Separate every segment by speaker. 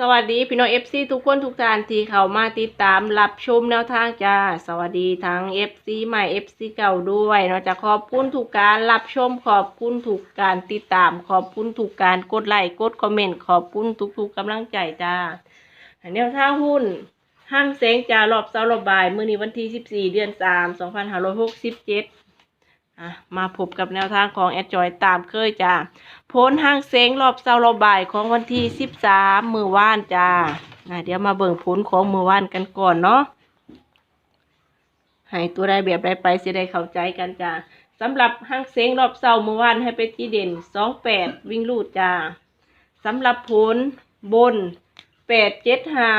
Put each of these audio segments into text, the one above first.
Speaker 1: สวัสดีพี่น้องเอฟซีทุกคนทุกท่านที่เข้ามาติดตามรับชมแนวทางจ้า สวัสดีทั้งเอฟซีใหม่เอฟซีเก่าด้วยเนาะจะขอบคุณทุกการรับชมขอบคุณทุกการติดตาม ขอบคุณทุกการกดไลค์กดคอมเมนต์ขอบคุณทุกๆกำลังใจจ้าแนวทางหุ้นห้างเซงจ้ารอบเสาร์รอบบ่าย มื้อนี้วันที่ 14 เดือน 3 2567 อะมาพบกับแนวทางของแอดจอยตามเคยจ้าพ้นห้างเซ้งรอบเสาร์รอบบ่ายของวันที่สิบสามมือว่านจ้าอะเดี๋ยวมาเบิ่งผลของมือว่านกันก่อนเนาะให้ตัวใดแบบใดไปสิได้เข้าใจกันจ้าสำหรับห้างเซ้งรอบเสาร์มือว่านให้ไปที่เด่นสองแปดวิ่งลูดจ้าสำหรับผลบนแปดเจ็ดห้า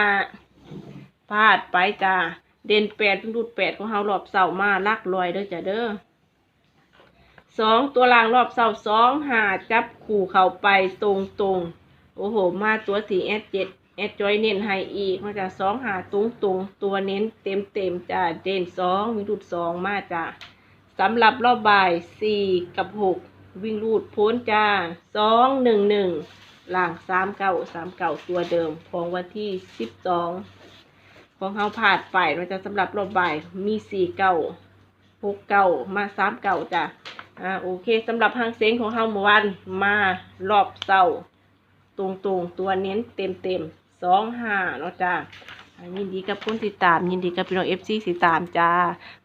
Speaker 1: พลาดไปจ้าเด่นแปดวิ่งลูดแปดของเฮารอบเสามาลักลอยเด้อจ้าเด้อ สองตัวล่างรอบเสาสองหาจับขู่เขาไปตรงตรงโอ้โห มาตัวสี่แอดเจ็ดแอดจอยเน้นให้อีกมาจากสองหาตรงตรงตัวเน้นเต็มเต็มจ้าเด่นสองวิ่งรูดสองมาจ้าสำหรับรอบบ่ายสี่กับหกวิ่งรูดพ้นจ้าสองหนึ่งหนึ่งล่างสามเก้าสามเก้าตัวเดิมของวันที่สิบสองของเฮาผ่านไปเราจะสำหรับรอบบ่ายมีสี่เก้า หกเก้ามาสามเก้าจ้าอ่าโอเคสำหรับหางเสียงของเฮาเมื่อวานมารอบเศร้าตรงตรงๆตัวเน้นเต็มเต็มสองห้าเนาะจ้ายินดีกับผู้ติดตาม ยินดีกับพี่น้องเอฟซีติดตามจ้า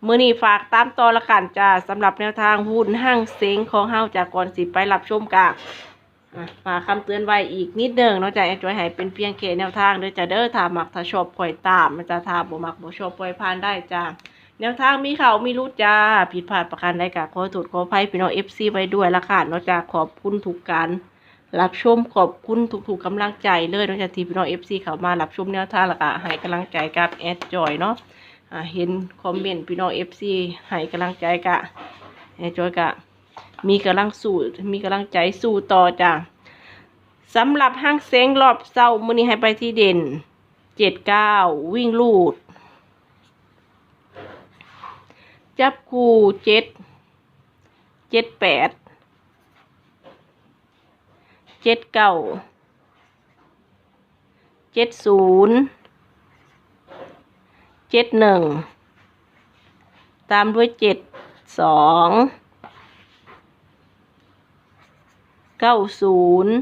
Speaker 1: เมื่อนี้ฝากตามต่อละกันจ้าสำหรับแนวทางหุ้นห้างเสียงของเฮาจากก่อนสิไปรับชมกะอะฝากคำเตือนไว้อีกนิดเดิงเนาะจ้าแอดจอยให้เป็นเพียงแค่แนวทางเด้อจ้าเด้อถ้ามักถ้าชอบปล่อยตามมันจะถ้าบ่มักบ่ชอบปล่อยผ่านได้จ้า แนวทางมีเขามีรู้จ้า ผิดพลาดประการใดกะขอโทษขออภัยพี่น้องเอฟซีไว้ด้วยละค่ะนอกจากขอบคุณทุกการรับชมขอบคุณทุกๆกำลังใจเลยนอกจากที่พี่น้องเอฟซีเขามารับชมแนวทางละกะให้กำลังใจกับแอดจอยเนาะเห็นคอมเมนต์พี่น้องเอฟซีให้กำลังใจกะแอดจอยกะ มีกำลังสู้มีกำลังใจสู้ต่อจ้าสำหรับห้างเซ้งรอบเศร้ามือนี้ให้ไปที่เด่นเจ็ดเก้าวิ่งลูด จับคู่เจ็ดเจ็ดแปดเจ็ดเก้าเจ็ดศูนย์เจ็ดหนึ่งตามด้วยเจ็ดสองเก้าศูนย์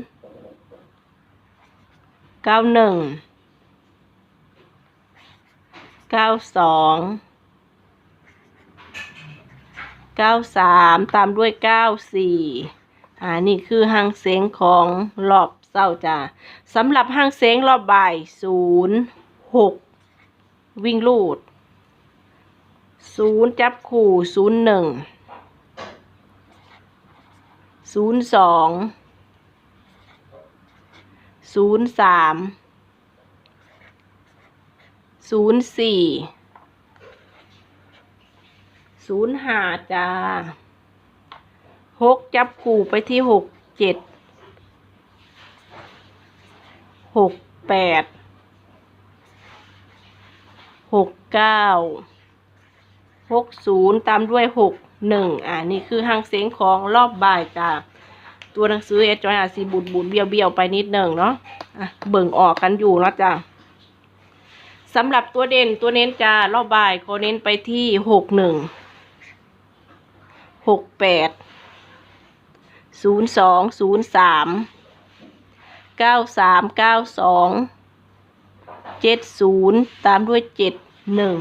Speaker 1: เก้าหนึ่งเก้าสอง เก้าสามตามด้วยเก้าสี่อ่านี่คือหางเสียงของรอบเศร้าจ้าสำหรับหางเสียงรอบบ่ายศูนย์หกวิ่งลูดศูนย์จับคู่ศูนย์หนึ่ง ศูนย์สองศูนย์สามศูนย์สี่ศูนย์หาจ้าหกจับคู่ไปที่หกเจ็ดหกแปดหกเก้าหกศูนย์ตามด้วยหกหนึ่งอ่านี่คือหางเสียงของรอบบ่ายจ้าตัวหนังสือเอจอยอาจสีบุดบุดเบี้ยวเบี้ยวไปนิดหนึ่งเนาะอะเบิ่งออกกันอยู่เนาะจ้าสำหรับตัวเด่นตัวเน้นจ้ารอบบ่ายเขาเน้นไปที่หกหนึ่ง หกแปดศูนย์สองศูนย์สามเก้าสามเก้าสองเจ็ดศูนย์ตามด้วยเจ็ดหนึ่ง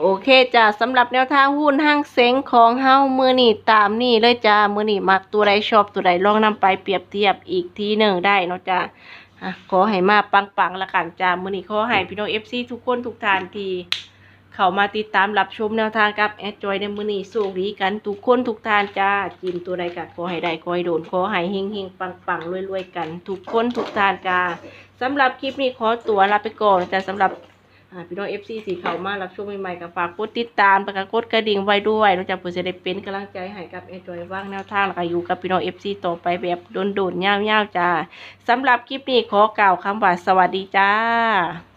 Speaker 1: โอเคจ้ะสำหรับแนวทางหุ้นห้างเซ็งของเฮามือนี่ตามนี่เลยจ้ามือนี่มักตัวใดชอบตัวใดลองนำไปเปรียบเทียบอีกทีหนึ่งได้เนาะจ้าอะขอให้มาปังๆละกันจ้ามือนี่ขอให้พี่น้องเอฟซีทุกคนทุกท่านที เข้ามาติดตามรับชมแนวทางกับแอดจอยในมือนี่สู้ดีกันทุกคนทุกท่านจ้าจิมตัวใดกัขอให้ได้ขอให้โดนขอให้เฮงเฮงๆปังๆรวยกัน ทุกคนทุกท่านจ้าสำหรับคลิปนี้ขอตัวลาไปก่อนจ้าสำหรับพี่น้องเอฟซีสีเขามารับชมใหม่ๆกับฝากกดติดตามประกาศกดกระดิ่งไว้ด้วยนอกจากเพื่อจะได้เป็นกำลังใจให้กับเอจอยว่างแนวทางแล้วก็อยู่กับพี่น้องเอฟซีต่อไปแบบโดนๆยาวๆจ้าสำหรับคลิปนี้ขอกล่าวคำว่าสวัสดีจ้า